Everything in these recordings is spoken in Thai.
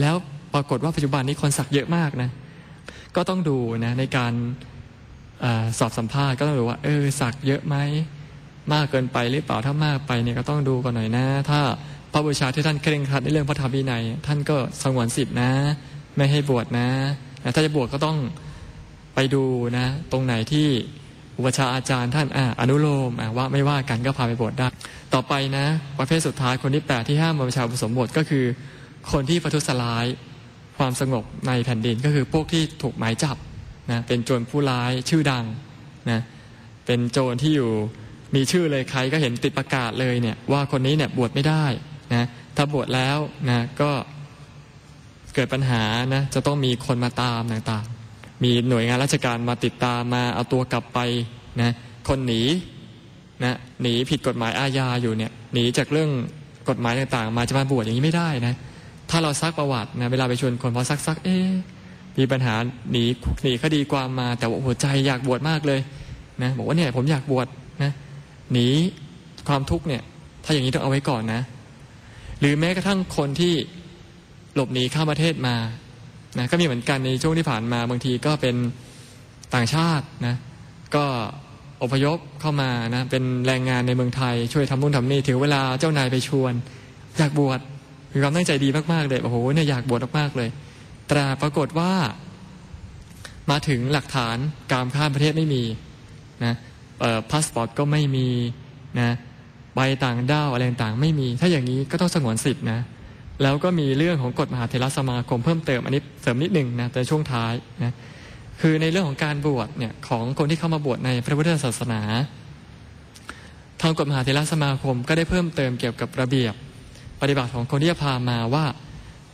แล้วปรากฏว่าปัจจุบันนี้คนสักเยอะมากนะ ก็ต้องดูนะในการอสอบสัมภาษณ์ก็ต้องดูว่า เออสักเยอะไหมมากเกินไปหรือเปล่าถ้ามากไปเนี่ยก็ต้องดูกันหน่อยนะ ถ้าพระบูชาที่ท่านเคร่งครัดในเรื่องพระธรรมวินัย ท่านก็สงวนสิทธินะ ไม่ให้บวชนะถ้าจะบวชก็ต้องไปดูนะ ตรงไหนที่อุปชาอาจารย์ท่านออนุโลมว่าไม่ว่ากันก็พาไปบวชได้ ต่อไปนะ ประเภทสุดท้ายคนที่แปดที่ห้ามประชาอุปสมบทก็คือ คนที่ประทุษร้ายความสงบในแผ่นดินก็คือพวกที่ถูกหมายจับนะเป็นโจรผู้ร้ายชื่อดังนะเป็นโจรที่อยู่มีชื่อเลยใครก็เห็นติดประกาศเลยเนี่ยว่าคนนี้เนี่ยบวชไม่ได้นะถ้าบวชแล้วนะก็เกิดปัญหานะจะต้องมีคนมาตามต่างๆ มีหน่วยงานราชการมาติดตามมาเอาตัวกลับไปนะคนหนีนะหนีผิดกฎหมายอาญาอยู่เนี่ยหนีจากเรื่องกฎหมายต่างๆ มาจะมาบวชอย่างนี้ไม่ได้นะ ถ้าเราซักประวัตินะเวลาไปชวนคนพอซักซักเอ๊มีปัญหาหนีหนีคดีความมา แต่ว่าหัวใจอยากบวชมากเลยนะบอกว่าเนี่ยผมอยากบวชนะหนีความทุกข์เนี่ย ถ้าอย่างนี้ต้องเอาไว้ก่อนนะ หรือแม้กระทั่งคนที่หลบหนีข้ามประเทศมานะก็มีเหมือนกันในช่วงที่ผ่านมาบางทีก็เป็นต่างชาตินะก็อพยพเข้ามานะเป็นแรงงานในเมืองไทย ช่วยทำนู่นทำนี่ถึงเวลาเจ้านายไปชวน อยากบวช มีความตั้งใจดีมากๆเลยโอ้โหเนี่ยอยากบวชมากๆเลย แต่ปรากฏว่ามาถึงหลักฐานการข้ามประเทศไม่มีนะพาสปอร์ตก็ไม่มีนะใบต่างด้าวอะไรต่างไม่มี ถ้าอย่างนี้ก็ต้องสงวนสิทธินะแล้วก็มีเรื่องของกฎมหาเทรสมาคมเพิ่มเติมอันนี้เสริมนิดหนึ่งนะแต่ช่วงท้ายนะคือในเรื่องของการบวชเนี่ยของคนที่เข้ามาบวชในพระพุทธศาสนา ทางกฎมหาเทรสมาคมก็ได้เพิ่มเติมเกี่ยวกับระเบียบ ปฏิบัติของคนที่จะพามาว่า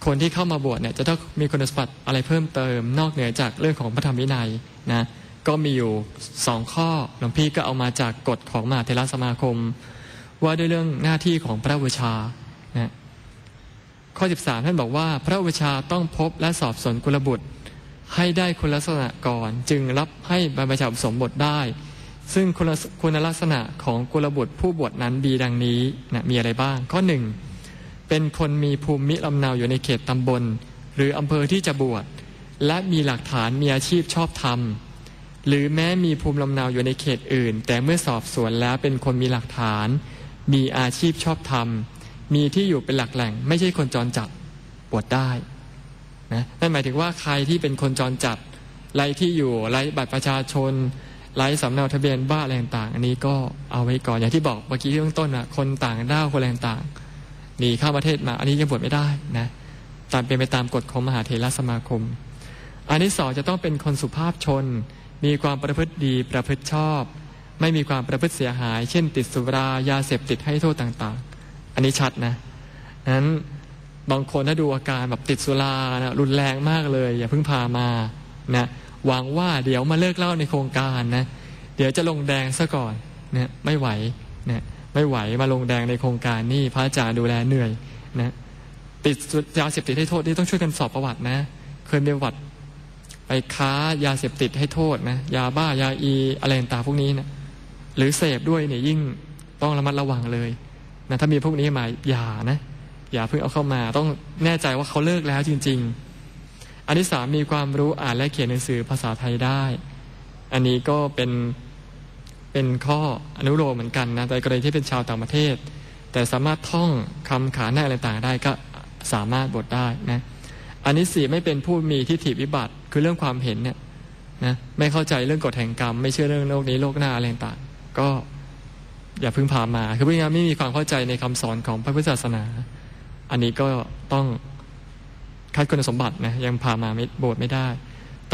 คนที่เข้ามาบวชเนี่ยจะต้องมีคุณสมบัติอะไรเพิ่มเติม นอกเหนือจากเรื่องของพระธรรมวินัยนะก็มีอยู่สองข้อหลวงพี่ก็เอามาจากกฎของมหาเทรสมาคม ว่าด้วยเรื่องหน้าที่ของพระบูชานะข้อ 13 ท่านบอกว่าพระบูชาต้องพบและสอบสวนกุลบุตร ให้ได้คุณลักษณะก่อน จึงรับให้บรรพชาสมบทได้ ซึ่งคุณลักษณะของกุลบุตรผู้บวชนั้นดีดังนี้นะมีอะไรบ้าง ข้อหนึ่ง เป็นคนมีภูมิลำเนาอยู่ในเขตตำบล หรืออำเภอที่จะบวชและมีหลักฐานมีอาชีพชอบธรรม หรือแม้มีภูมิลำเนาอยู่ในเขตอื่น แต่เมื่อสอบสวนแล้วเป็นคนมีหลักฐาน มีอาชีพชอบธรรม มีที่อยู่เป็นหลักแหล่ง ไม่ใช่คนจรจัดบวชได้นะนั่นหมายถึงว่าใครที่เป็นคนจรจัดไรที่อยู่ไรบัตรประชาชนไรสำเนาทะเบียนบ้านอะไรต่าง อันนี้ก็เอาไว้ก่อนอย่างที่บอกเมื่อกี้ที่องต้นอะคนต่างด้าวคนอะไรต่าง หนีเข้าประเทศมา อันนี้ยังบวชไม่ได้นะตามเป็นไปตามกฎของมหาเถรสมาคม อันที่สองจะต้องเป็นคนสุภาพชน มีความประพฤติดีประพฤติชอบ ไม่มีความประพฤติเสียหาย เช่น ติดสุรายาเสพติดให้โทษต่าง ๆ อันนี้ชัดนะนั้นบางคนถ้าดูอาการแบบติดสุรานะรุนแรงมากเลย อย่าเพิ่งพามานะหวังว่าเดี๋ยวมาเลิกเล่าในโครงการนะเดี๋ยวจะลงแดงซะก่อนนะไม่ไหวนะ ไม่ไหวมาลงแดงในโครงการนี่พระอาจารย์ดูแลเหนื่อยนะติดยาเสพติดให้โทษนี่ต้องช่วยกันสอบประวัตินะ เคยมีประวัติไปค้ายาเสพติดให้โทษนะยาบ้ายาอีอะไรต่างพวกนี้นะหรือเสพด้วยเนี่ยยิ่งต้องระมัดระวังเลยนะถ้ามีพวกนี้มาอย่านะอย่าเพิ่งเอาเข้ามา ต้องแน่ใจว่าเขาเลิกแล้วจริง ๆ อันที่สามมีความรู้อ่านและเขียนหนังสือภาษาไทยได้ อันนี้ก็เป็น เป็นข้ออนุโลมเหมือนกันนะแต่กรณีที่เป็นชาวต่างประเทศ แต่สามารถท่องคำขาหน้าอะไรต่างได้ก็สามารถบทได้นะอันนี้สี่ไม่เป็นผู้มีทิฏฐิวิบัติคือเรื่องความเห็นเนี่ยนะไม่เข้าใจเรื่องกฎแห่งกรรม ไม่เชื่อเรื่องโลกนี้โลกหน้าอะไรต่างก็อย่าพึ่งพามา คือพูดง่าไม่มีความเข้าใจในคำสอนของพระพุทธศาสนา อันนี้ก็ต้องคัดคุณสมบัตินะยังพามาไม่โบสไม่ได้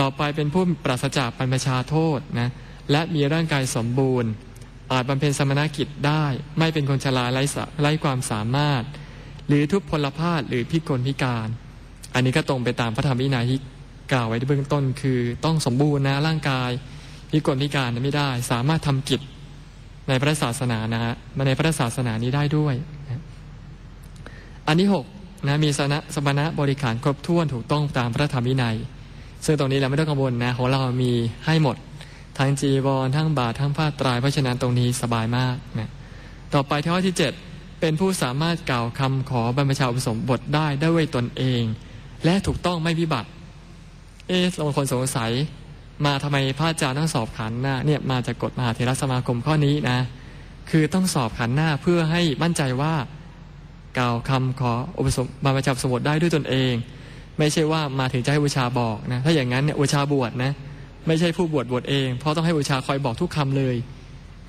ต่อไปเป็นผู้ปราศจากปัญญชาโทษนะ และมีร่างกายสมบูรณ์ อาจบำเพ็ญสมณกิจได้ ไม่เป็นคนชราไร้ไร้ความสามารถ หรือทุพพลภาพหรือพิกลพิการ อันนี้ก็ตรงไปตามพระธรรมวินัยที่กล่าวไว้ในเบื้องต้นคือ ต้องสมบูรณ์นะร่างกายพิกลพิการไม่ได้ สามารถทำกิจในพระศาสนานะมาในพระศาสนานี้ได้ด้วยนะอันที่หกนะมีสนะสมณะบริการครบถ้วนถูกต้องตามพระธรรมวินัย ซึ่งตรงนี้เราไม่ต้องกังวลนะของเรามีให้หมด ทั้งจีวรทั้งบาททั้งผ้าตรายเพราะฉะนั้นตรงนี้สบายมากนะต่อไปข้อที่ 7 เป็นผู้สามารถกล่าวคำขอบรรพชาอุปสมบทได้ด้วยตนเอง และถูกต้องไม่วิบัติ เอ๊ะบางคนสงสัย มาทำไมพระอาจารย์ต้องสอบขันหน้าเนี่ยมาจากกฎมหาเทรสมาคมข้อนี้นะ คือต้องสอบขันหน้าเพื่อให้มั่นใจว่ากล่าวคำขออุปสมบรรพชาสมบทได้ด้วยตนเอง ไม่ใช่ว่ามาถึงจะให้บูชาบอกนะถ้าอย่างนั้นเนี่ยบูชาบวชนะ ไม่ใช่ผู้บวชบวชเอง เพราะต้องให้บูชาคอยบอกทุกคำเลย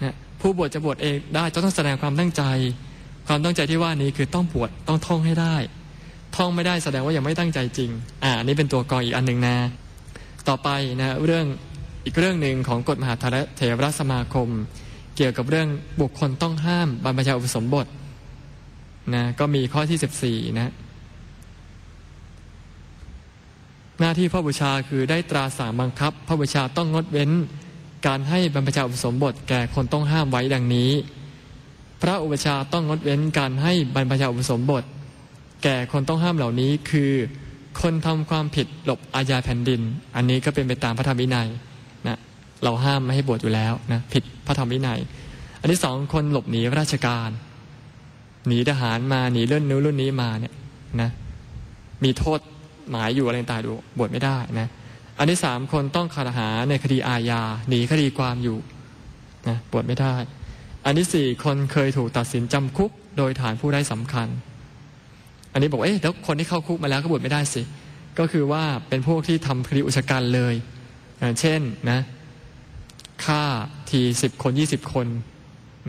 นะผู้บวชจะบวชเองได้จะต้องแสดงความตั้งใจ ความตั้งใจที่ว่านี้คือต้องบวชต้องท่องให้ได้ ท่องไม่ได้แสดงว่ายังไม่ตั้งใจจริง อ่านนี้เป็นตัวกรองอีกอันหนึ่งนะ ต่อไปนะเรื่องอีกเรื่องหนึ่งของกฎมหาเถรสมาคม เกี่ยวกับเรื่องบุคคลต้องห้ามบรรพชาอุปสมบทนะก็มีข้อที่ 14 นะ หน้าที่พระบูชาคือได้ตราสั่งบังคับ พระบูชาต้องงดเว้น การให้บรรพชาอุปสมบทแก่คนต้องห้ามไว้ดังนี้ พระอุปชาต้องงดเว้นการให้บรรพชาอุปสมบท แก่คนต้องห้ามเหล่านี้คือ คนทำความผิดหลบอาญาแผ่นดิน อันนี้ก็เป็นไปตามพระธรรมวินัยนะเราห้ามไม่ให้บวชอยู่แล้วนะผิดพระธรรมวินัย อันที่สองคนหลบหนีราชการ หนีทหารมาหนีเรื่องนู้นเรื่องนี้มาเนี่ยนะมีโทษ หมายอยู่อะไรต่างดูบวชไม่ได้นะอันที่สามคนต้องคารหาในคดีอาญาหนีคดีความอยู่นะบวชไม่ได้ อันที่สี่คนเคยถูกตัดสินจำคุก โดยฐานผู้ได้สำคัญ อันนี้บอกเอ๊ะแล้วคนที่เข้าคุกมาแล้วก็บวชไม่ได้สิ ก็คือว่าเป็นพวกที่ทำคดีอุชกันเลยอย่างเช่นนะฆ่าทีสิบคนยี่สิบคน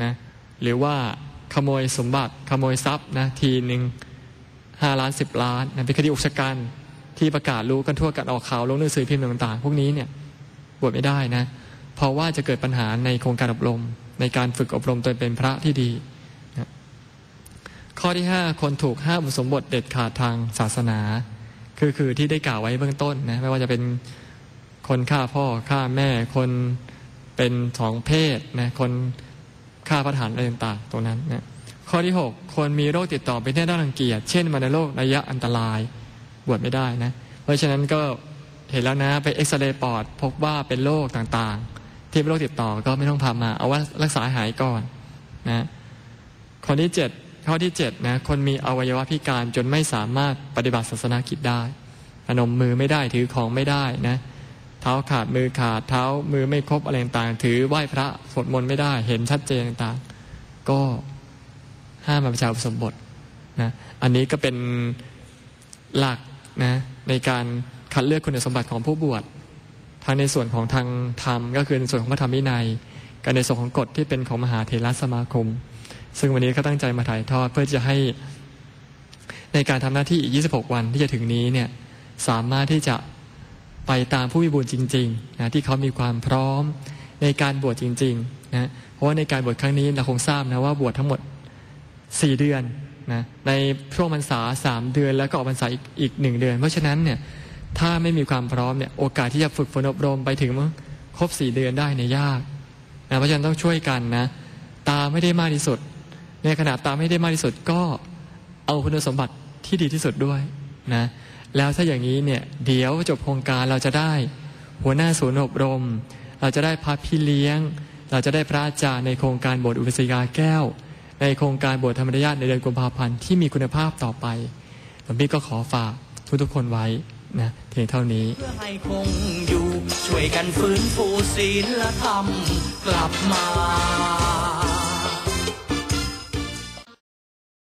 นะหรือว่าขโมยสมบัติขโมยทรัพย์นะทีหนึ่งห้าล้านสิบล้านนะเป็นคดีอุกชกัน ที่ประกาศรู้กันทั่วกันออกข่าวลงหนังสือพิมพ์ต่างๆ พวกนี้เนี่ยบวชไม่ได้นะ เพราะว่าจะเกิดปัญหาในโครงการอบรม ในการฝึกอบรมตนเป็นพระที่ดีนะข้อที่ห้าคนถูกห้ามสมบทเด็ดขาดทางศาสนา คือคือที่ได้กล่าวไว้เบื้องต้นนะไม่ว่าจะเป็นคนฆ่าพ่อฆ่าแม่คนเป็นสองเพศนะคนฆ่าพระฐานอะไรต่างๆตรงนั้นนะข้อที่ 6 คนมีโรคติดต่อเป็นที่น่ารังเกียจเช่นมาในโรคระยะอันตราย บวชไม่ได้นะ เพราะฉะนั้นก็เห็นแล้วนะไปเอ็กซเรย์ปอด พบว่าเป็นโรคต่างๆ ที่เป็นโรคติดต่อก็ไม่ต้องพามา เอาว่ารักษาหายก่อนนะข้อที่7ข้อที่7นะคนมีอวัยวะพิการจนไม่สามารถปฏิบัติศาสนากิจได้พนมมือไม่ได้ถือของไม่ได้นะเท้าขาดมือขาดเท้ามือไม่ครบอะไรต่างถือไหว้พระสวดมนต์ไม่ได้ เห็นชัดเจนต่างก็ห้ามมาประชาอุปสมบทนะอันนี้ก็เป็นหลัก นะในการคัดเลือกคุณสมบัติของผู้บวชทั้งในส่วนของทางธรรม ก็คือในส่วนของพระธรรมวินัยกับในส่วนของกฎที่เป็นของมหาเทรสมาคม ซึ่งวันนี้ก็ตั้งใจมาถ่ายทอดเพื่อจะให้ในการทำหน้าที่อีก 26 วันที่จะถึงนี้เนี่ยสามารถที่จะไปตามผู้มีบุญจริงๆนะที่เขามีความพร้อมในการบวชจริงๆนะเพราะว่าในการบวชครั้งนี้เราคงทราบนะว่าบวชทั้งหมด 4 เดือน นะในช่วงพรรษาสามเดือนแล้วก็ออกพรรษาอีกอีกหนึ่งเดือน เพราะฉะนั้นเนี่ยถ้าไม่มีความพร้อมเนี่ยโอกาสที่จะฝึกฝนอบรมไปถึงครบสี่เดือนได้เนี่ยยากนะเพราะฉะนั้นต้องช่วยกันนะตาไม่ได้มากที่สุด ในขณะตาไม่ได้มากที่สุดก็เอาคุณสมบัติที่ดีที่สุดด้วยนะแล้วถ้าอย่างนี้เนี่ยเดี๋ยวจบโครงการเราจะได้ หัวหน้าศูนย์อบรม เราจะได้พระพี่เลี้ยง เราจะได้พระอาจารย์ในโครงการบสถ์อุปสยาแก้ว ในโครงการบวชธรรมญาติในเดือนกุมภาพันธ์ที่มีคุณภาพต่อไปหลวงพี่ก็ขอฝากทุกๆคนไว้นะเพียงเท่านี้เพื่อให้คงอยู่ช่วยกันฟื้นฟูศีลธรรมกลับมา